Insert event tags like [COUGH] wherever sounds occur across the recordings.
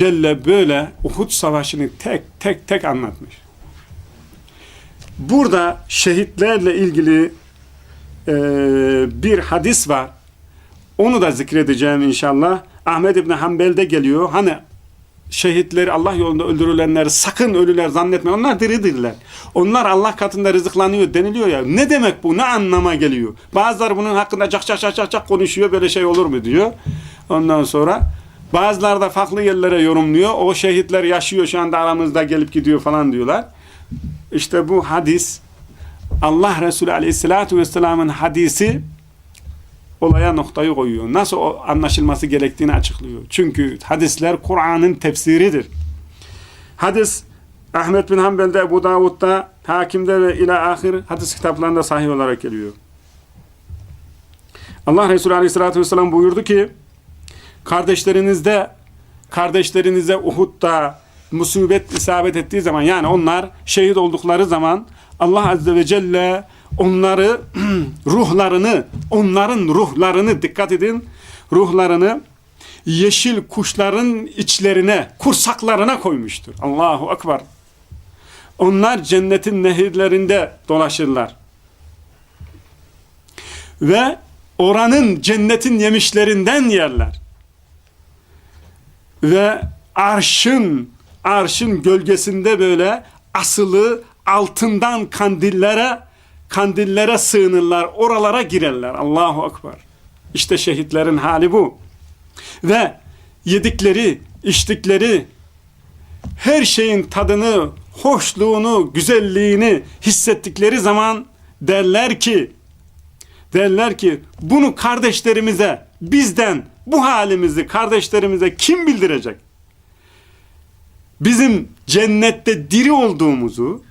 Celle böyle Uhud Savaşı'nı tek tek tek anlatmış. Burada şehitlerle ilgili e, bir hadis var. Onu da zikredeceğim inşallah. Ahmed İbni Hanbel'de geliyor. Hani şehitleri Allah yolunda öldürülenleri sakın ölüler zannetme. Onlar diridirler. Onlar Allah katında rızıklanıyor deniliyor ya. Ne demek bu? Ne anlama geliyor? Bazıları bunun hakkında cak cak cak cak konuşuyor. Böyle şey olur mu diyor. Ondan sonra bazıları da farklı yerlere yorumluyor. O şehitler yaşıyor şu anda aramızda gelip gidiyor falan diyorlar. İşte bu hadis Allah Resulü Aleyhisselatü Vesselam'ın hadisi olaya noktayı koyuyor. Nasıl anlaşılması gerektiğini açıklıyor. Çünkü hadisler Kur'an'ın tefsiridir. Hadis Ahmet bin Hanbel'de, Ebu Davud'da, Hakim'de ve ila ahir hadis kitaplarında sahih olarak geliyor. Allah Resulü Aleyhisselatü Vesselam buyurdu ki kardeşlerinizde kardeşlerinize Uhud'da musibet isabet ettiği zaman yani onlar şehit oldukları zaman Allah Azze ve Celle onları [CLEARS THROAT] ruhlarını onların ruhlarını dikkat edin ruhlarını yeşil kuşların içlerine kursaklarına koymuştur. Allahu Ekber. Onlar cennetin nehirlerinde dolaşırlar. Ve oranın cennetin yemişlerinden yerler. Ve arşın arşın gölgesinde böyle asılı altından kandillere kandillere sığınırlar, oralara girerler. Allahu Ekber. İşte şehitlerin hali bu. Ve yedikleri, içtikleri her şeyin tadını, hoşluğunu, güzelliğini hissettikleri zaman derler ki derler ki bunu kardeşlerimize, bizden bu halimizi kardeşlerimize kim bildirecek? Bizim cennette diri olduğumuzu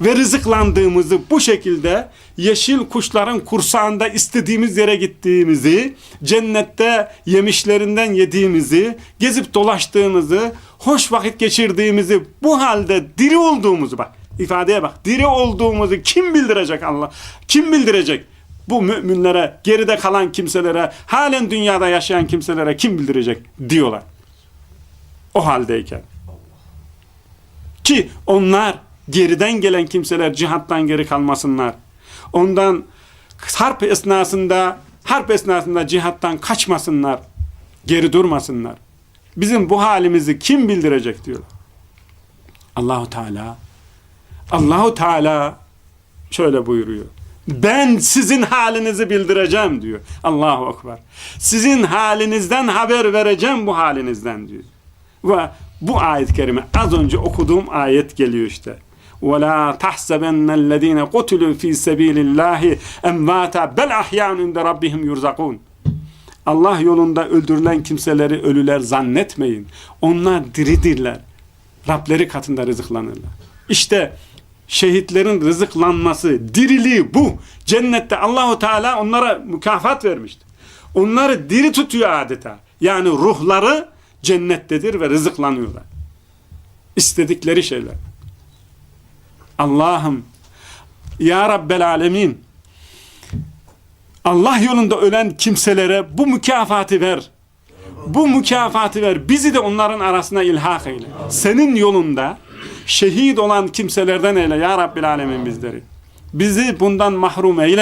ve rızıklandığımızı bu şekilde yeşil kuşların kursağında istediğimiz yere gittiğimizi, cennette yemişlerinden yediğimizi, gezip dolaştığımızı, hoş vakit geçirdiğimizi, bu halde diri olduğumuzu bak, ifadeye bak, diri olduğumuzu kim bildirecek Allah? Kim bildirecek? Bu müminlere, geride kalan kimselere, halen dünyada yaşayan kimselere kim bildirecek diyorlar. O haldeyken. Ki onlar geriden gelen kimseler cihattan geri kalmasınlar. Ondan harp esnasında harp esnasında cihattan kaçmasınlar. Geri durmasınlar. Bizim bu halimizi kim bildirecek diyor. Allahu Teala Allahu Teala şöyle buyuruyor. Ben sizin halinizi bildireceğim diyor. Allahu Ekber. Sizin halinizden haber vereceğim bu halinizden diyor. Ve bu ayet-i kerime az önce okuduğum ayet geliyor işte. وَلَا تَحْسَبَنَّ الَّذ۪ينَ قُتُلُوا ف۪ي سَب۪يلِ اللّٰهِ اَمْوَاتًا بَلْ اَحْيَانٌ اِنْدَ رَبِّهِمْ يُرْزَقُونَ Allah yolunda öldürülen kimseleri ölüler zannetmeyin. Onlar diridirler. Rableri katında rızıklanırlar. İşte şehitlerin rızıklanması, diriliği bu. Cennette Allahu Teala onlara mükafat vermiştir. Onları diri tutuyor adeta. Yani ruhları cennettedir ve rızıklanıyorlar. İstedikleri şeyler. Allah'ım Ya Rabbel Alemin Allah yolunda ölen kimselere bu mükafatı ver. Bu mükafatı ver. Bizi de onların arasına ilhak eyle. Senin yolunda şehit olan kimselerden eyle Ya Rabbil Alemin bizleri. Bizi bundan mahrum eyle.